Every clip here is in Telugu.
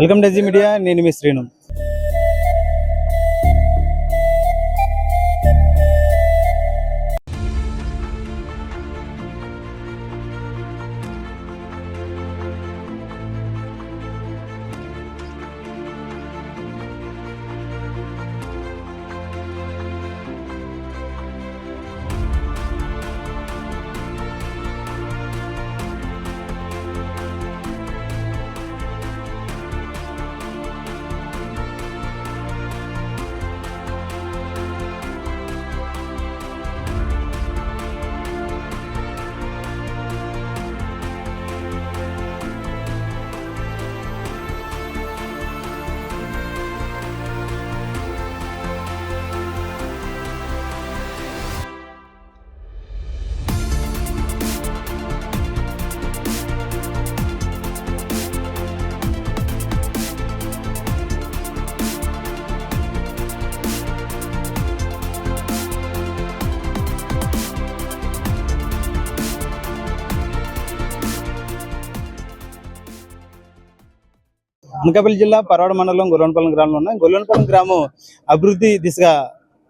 వెల్కమ్ డెజీ మీడియా నేను మీ శ్రీను. అనకాపల్లి జిల్లా పరవాడ మండలం గొల్లవనపల్లి గ్రామంలో ఉన్న గొల్లవనపల్లి గ్రామం అభివృద్ధి దిశగా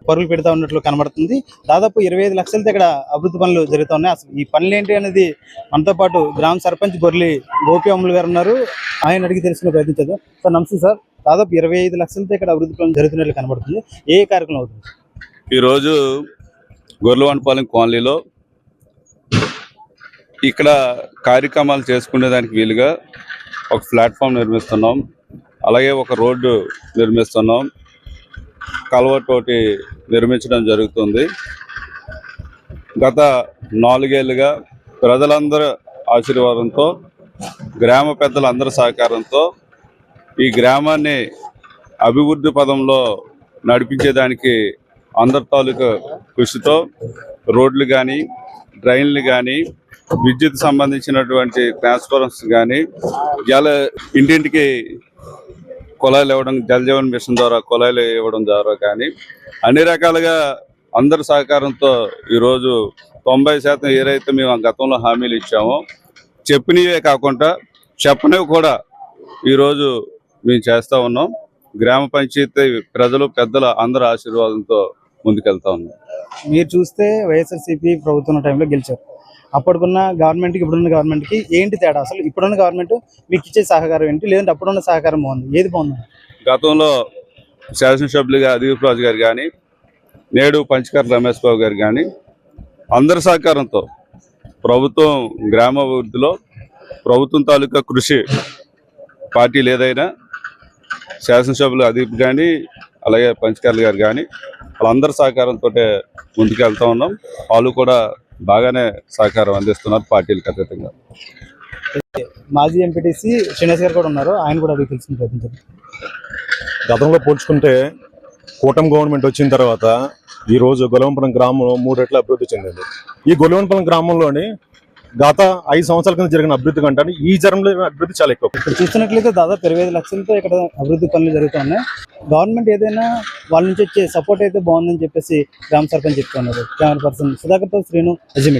పరుగులు పెడతా ఉన్నట్లు కనబడుతుంది. దాదాపు ఇరవై ఐదు లక్షలతో ఇక్కడ అభివృద్ధి పనులు జరుగుతూ ఉన్నాయి అసలు ఈ పనులు ఏంటి అనేది మనతో పాటు గ్రామ సర్పంచ్ గొర్రెలి గోపి అమ్ములు గారు ఉన్నారు. ఆయన అడిగి తెలుసుకునే ప్రయత్నించదు సార్ నమస్తే సార్. దాదాపు ఇరవై ఐదు లక్షలతో ఇక్కడ అభివృద్ధి పనులు జరుగుతున్నట్లు కనబడుతుంది. ఏ కార్యక్రమం అవుతుంది? ఈరోజు గొర్రెలవనపాలెం కాలనీలో ఇక్కడ కార్యక్రమాలు చేసుకునే దానికి వీలుగా ఒక ప్లాట్ఫామ్ నిర్మిస్తున్నాం. అలాగే ఒక రోడ్డు నిర్మిస్తున్నాం. కల్వర్ట్ ఒకటి నిర్మించడం జరుగుతుంది. గత నాలుగేళ్ళుగా ప్రజలందరి ఆశీర్వాదంతో గ్రామ పెద్దలందరి సహకారంతో ఈ గ్రామాన్ని అభివృద్ధి పదంలో నడిపించేదానికి అందరి తాలూకా కృషితో రోడ్లు కానీ డ్రైన్లు కానీ విద్యుత్ సంబంధించినటువంటి ట్రాన్స్ఫరెన్స్ కానీ జల ఇంటింటికి కుళాయిలు ఇవ్వడం జల జీవన్ మిషన్ ద్వారా కుళాయిలు ఇవ్వడం ద్వారా కానీ అన్ని రకాలుగా అందరి సహకారంతో ఈరోజు తొంభై శాతం ఏదైతే మేము గతంలో హామీలు ఇచ్చామో చెప్పినవే కాకుండా చెప్పనివి కూడా ఈరోజు మేము చేస్తూ ఉన్నాం. గ్రామ పంచాయతీ ప్రజలు పెద్దల అందరి ఆశీర్వాదంతో ముందుకెళ్తా ఉన్నాం. మీరు చూస్తే వైఎస్ఆర్సీపీ ప్రభుత్వం టైంలో గెలిచారు. అప్పటికున్న గవర్నమెంట్కి ఇప్పుడున్న గవర్నమెంట్కి ఏంటి తేడా? అసలు ఇప్పుడున్న గవర్నమెంట్ మీకు ఇచ్చే సహకారం ఏంటి? లేదంటే అప్పుడున్న సహకారం బాగుంది. ఏది బాగుంది? గతంలో శాసనసభ్యులుగా అదీప్ రాజు గారు కానీ నేడు పంచకర్ రమేష్ బాబు గారు కానీ అందరి సహకారంతో ప్రభుత్వం గ్రామాభివృద్ధిలో ప్రభుత్వం తాలూకా కృషి పార్టీలు ఏదైనా శాసనసభ్యులు అదీప్ కానీ అలాగే పంచకర్ల గారు కానీ వాళ్ళందరి సహకారంతో వెళ్తూ ఉన్నాం. వాళ్ళు కూడా బాగానే సహకారం అందిస్తున్నారు పార్టీలకు అతీతంగా. మాజీ ఎంపీటీసీ శ్రీనివాస్ గారు కూడా ఉన్నారు. ఆయన కూడా అడిగి తెలుసుకుని ప్రయత్నించారు గతంలో పోల్చుకుంటే కూటమి గవర్నమెంట్ వచ్చిన తర్వాత ఈ రోజు గొలవంపురం గ్రామం మూడు రెట్ల అభివృద్ధి చెందింది. ఈ గొలవంపురం గ్రామంలోని గత ఐదు సంవత్సరాల కింద జరిగిన అభివృద్ధి కంటే ఈ జరంలో అభివృద్ధి చాలా ఎక్కువ. ఇక్కడ చూస్తున్నట్లయితే దాదాపు ఇరవై ఐదు లక్షలతో ఇక్కడ అభివృద్ధి పనులు జరుగుతున్నాయి. గవర్నమెంట్ ఏదైనా వాళ్ళ నుంచి వచ్చే సపోర్ట్ అయితే బాగుందని చెప్పేసి గ్రామ సర్పంచ్ చెప్తున్నారు. కెమెరా పర్సన్ సుధాకర్తో శ్రీను అజీ